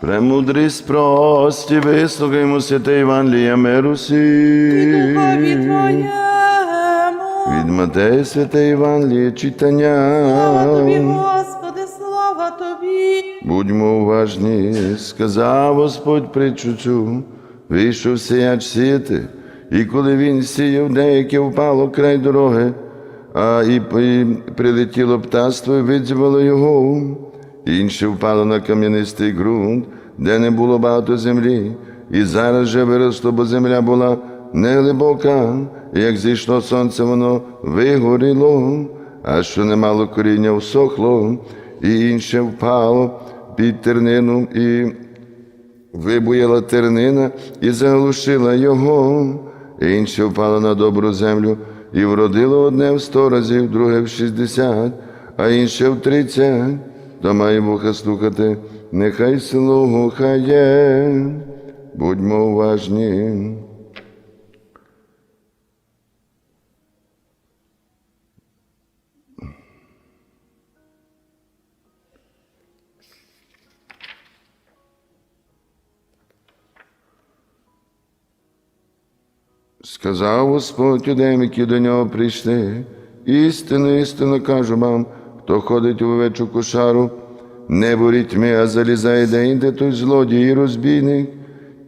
Премудрість прості, вислухаймо святе Євангелія миру сі. Від Матея святе Євангеліє читання. Слава Тобі, Господи, слава Тобі. Будьмо уважні, сказав Господь притчу цю, вийшов сіяч сіяти, і коли він сіяв, деяке впало край дороги, а і, і прилетіло птаство і видзювало його, інше впало на кам'янистий ґрунт, де не було багато землі, і зараз же виросло, бо земля була неглибока, і як зійшло сонце, воно вигоріло, а що не мало коріння всохло, і інше впало під тернину, і вибуяла тернина і заглушила його, інше впало на добру землю, і вродило одне в сто разів, друге в шістдесят, а інше в тридцять. То має вуха слухати, нехай слухає, будьмо уважні. Сказав Господь юдеям, які до нього прийшли, істину, істину кажу вам, хто ходить у овечу кошару, не ворітьми, а залізає де-інде той злодій і розбійник,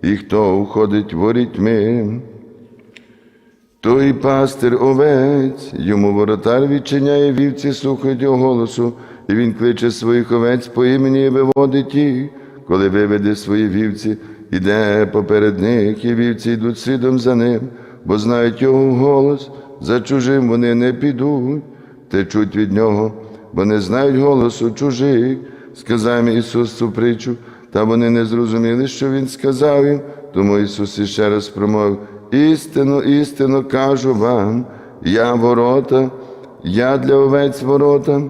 і хто уходить ворітьми. Той пастир овець, йому воротар відчиняє вівці, слухають його голосу, і він кличе своїх овець по імені і виводить їх, коли виведе свої вівці, іде поперед них, і вівці йдуть слідом за ним, бо знають його голос, за чужим вони не підуть, течуть від нього, бо не знають голосу чужих. Сказав Ісус цю притчу, та вони не зрозуміли, що Він сказав їм, тому Ісус іще раз промовив, істину, істину кажу вам, я ворота, я для овець ворота.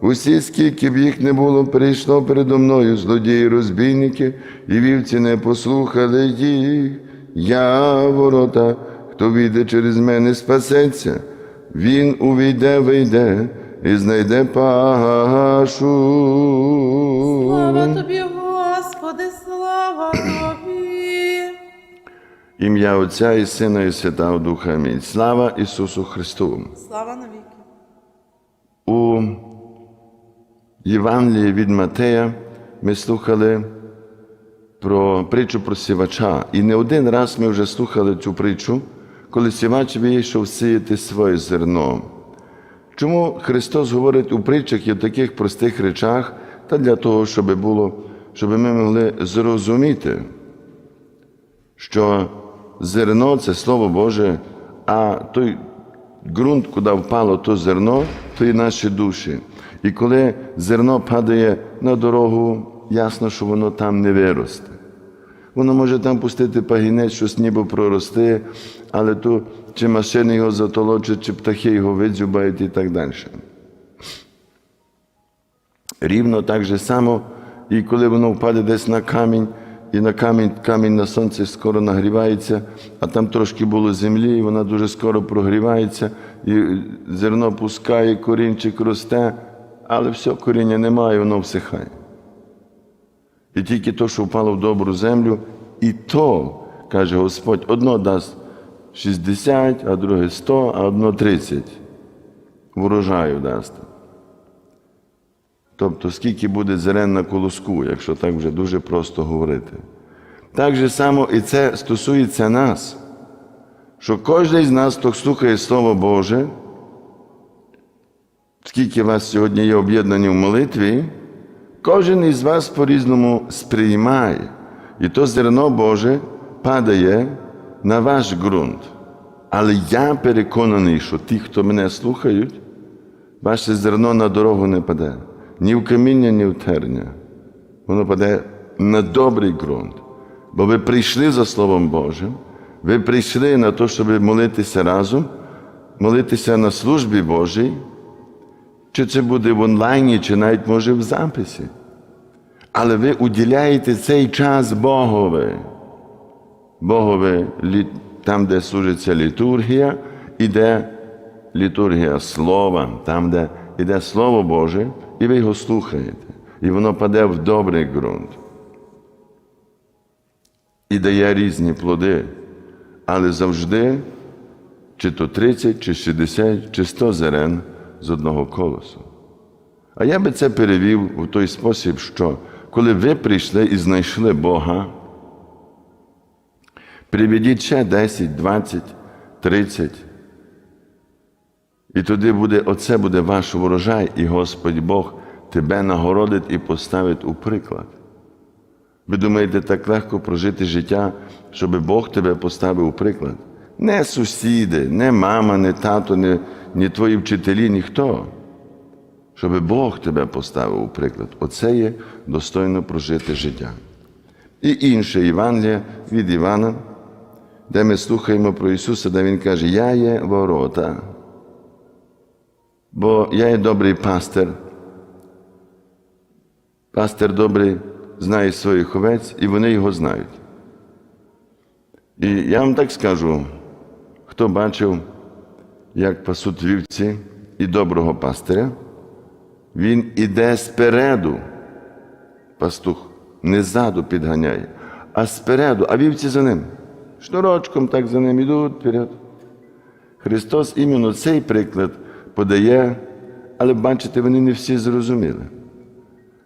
Усі, скільки б їх не було, прийшло передо мною злодії, розбійники, і вівці не послухали їх. Я ворота, хто війде через мене, спасеться, він увійде, вийде і знайде пашу. Слава Тобі, Господи, слава Тобі. Ім'я Отця і Сина, і Святого Духа. Амінь. Слава Ісусу Христу! Слава навіки. У Євангелії від Матея ми слухали про притчу про сівача. І не один раз ми вже слухали цю притчу, коли сівач вийшов сіяти своє зерно. Чому Христос говорить у притчах і в таких простих речах, та для того, щоб було, щоб ми могли зрозуміти, що зерно це Слово Боже, а той ґрунт, куди впало то зерно, то і наші душі. І коли зерно падає на дорогу, ясно, що воно там не виросте. Воно може там пустити пагінець, щось ніби прорости, але то чи машини його затолочать, чи птахи його видзюбають і так далі. Рівно так же само, і коли воно впаде десь на камінь, і на камінь, камінь на сонці скоро нагрівається, а там трошки було землі, і вона дуже скоро прогрівається, і зерно пускає, корінчик росте, але все, коріння немає, воно всихає. І тільки то, що впало в добру землю, і то, каже Господь, одно дасть 60, а друге 100, а одно 30. Врожаю дасть. Тобто, скільки буде зерен на колоску, якщо так вже дуже просто говорити. Так же само і це стосується нас, що кожен з нас, хто слухає Слово Боже, скільки вас сьогодні є об'єднані в молитві, кожен із вас по-різному сприймає. І то зерно Боже падає на ваш ґрунт. Але я переконаний, що ті, хто мене слухають, ваше зерно на дорогу не паде. Ні в каміння, ні в терня. Воно паде на добрий ґрунт. Бо ви прийшли за Словом Божим, ви прийшли на те, щоб молитися разом, молитися на службі Божій, чи це буде в онлайні, чи навіть може в записі. Але ви уділяєте цей час Богові. Богові там, де служиться літургія, іде літургія слова, там, де іде Слово Боже, і ви його слухаєте. І воно паде в добрий ґрунт. і дає різні плоди, але завжди, чи то 30, чи 60, чи 100 зерен з одного колосу. А я би це перевів у той спосіб, що коли ви прийшли і знайшли Бога, приведіть ще 10, 20, 30. І тоді буде, оце буде ваш урожай, і Господь Бог тебе нагородить і поставить у приклад. Ви думаєте, так легко прожити життя, щоб Бог тебе поставив у приклад? Не сусіди, не мама, не тато, не, не твої вчителі, ніхто. Щоб Бог тебе поставив у приклад. Оце є достойно прожити життя. І інше Євангелія від Івана, де ми слухаємо про Ісуса, де Він каже, Я є ворота, бо я є добрий пастир. Пастир добрий знає своїх овець, і вони його знають. І я вам так скажу, хто бачив, як пасуть вівці і доброго пастиря, він іде спереду, пастух, не ззаду підганяє, а спереду, а вівці за ним. Шнурочком так за ним ідуть вперед. Христос іменно цей приклад подає, але бачите, вони не всі зрозуміли.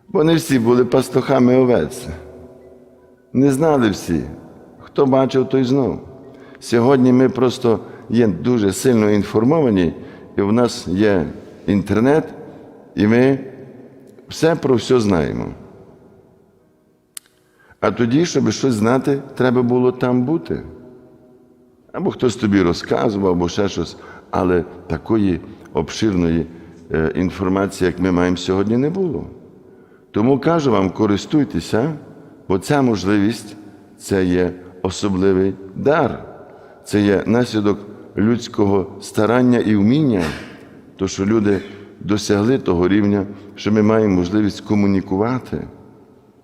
Бо не всі були пастухами овець. Не знали всі. Хто бачив, той знав. Сьогодні ми просто є дуже сильно інформовані, і в нас є інтернет, і ми все про все знаємо. А тоді, щоб щось знати, треба було там бути. Або хтось тобі розказував, або ще щось, але такої обширної е, інформації, як ми маємо сьогодні, не було. Тому кажу вам, користуйтеся, бо ця можливість це є особливий дар, це є наслідок людського старання і вміння, то що люди досягли того рівня, що ми маємо можливість комунікувати.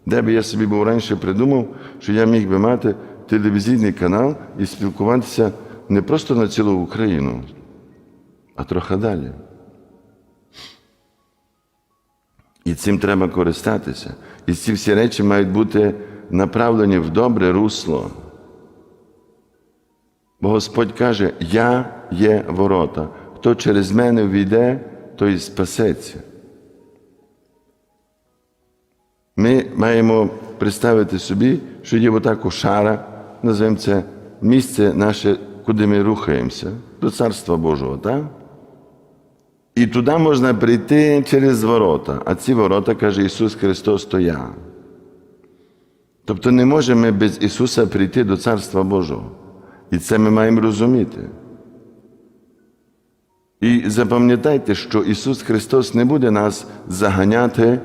Де би я собі був раніше придумав, що я міг би мати телевізійний канал і спілкуватися не просто на цілу Україну, а трохи далі. І цим треба користатися. І ці всі речі мають бути направлені в добре русло. Бо Господь каже, Я є ворота. Хто через мене війде, той спасеться. Ми маємо представити собі, що є отаку шара, називаємо це місце наше, куди ми рухаємося, до Царства Божого. так? І туди можна прийти через ворота, а ці ворота, каже Ісус Христос, то я. Тобто не можемо без Ісуса прийти до Царства Божого. І це ми маємо розуміти. І запам'ятайте, що Ісус Христос не буде нас заганяти,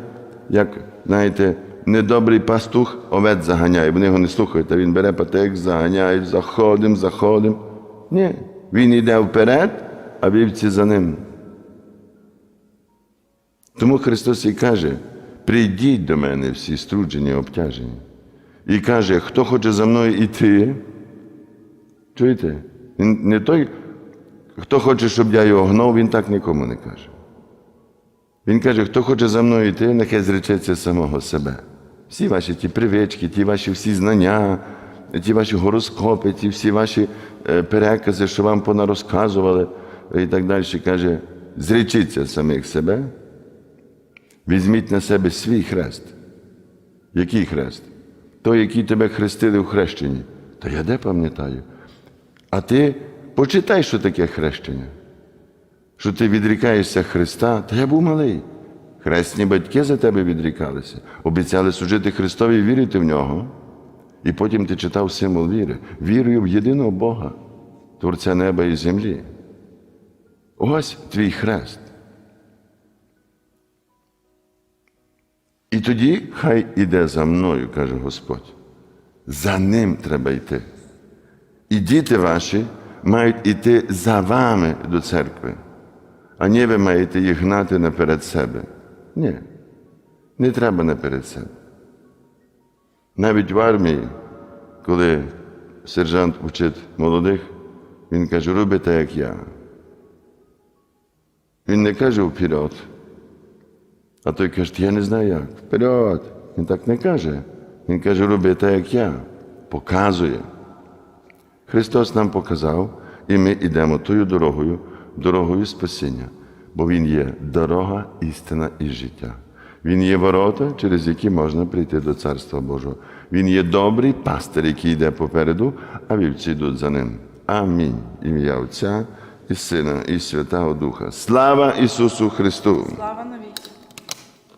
як, знаєте, недобрий пастух овець заганяє, вони його не слухають, а він бере патек, заганяє, заходим, заходим. Ні, він йде вперед, а вівці за ним. Тому Христос і каже: прийдіть до мене всі струджені, обтяжені. І каже, хто хоче за мною йти, чуєте? Він не той, хто хоче, щоб я його гнав, він так нікому не каже. Він каже, хто хоче за мною йти, нехай зречеться самого себе. Всі ваші ті привички, ті ваші всі знання, ті ваші гороскопи, ті всі ваші е, перекази, що вам понарозказували і так далі. Каже, зречіться самих себе, візьміть на себе свій хрест. Який хрест? Той, який тебе хрестили в хрещенні. Та я де пам'ятаю? А ти почитай, що таке хрещення. Що ти відрікаєшся Христа, та я був малий. Хресні батьки за тебе відрікалися, обіцяли служити Христові і вірити в нього. І потім ти читав символ віри, вірою в єдиного Бога, Творця неба і землі. Ось твій хрест. І тоді хай іде за мною, каже Господь. За ним треба йти. І діти ваші мають йти за вами до церкви, а не ви маєте їх гнати наперед себе. Ні, не треба наперед себе. Навіть в армії, коли сержант вчить молодих, він каже, роби так, як я. Він не каже вперед. А той каже, я не знаю як. Вперед. Він так не каже. Він каже, роби так, як я. показує. Христос нам показав, і ми йдемо тою дорогою, дорогою спасіння, бо Він є дорога, істина і життя. Він є ворота, через які можна прийти до Царства Божого. Він є добрий пастир, який йде попереду, а вівці йдуть за ним. Амінь. Ім'я Отця і Сина, і Святого Духа. Слава Ісусу Христу! Слава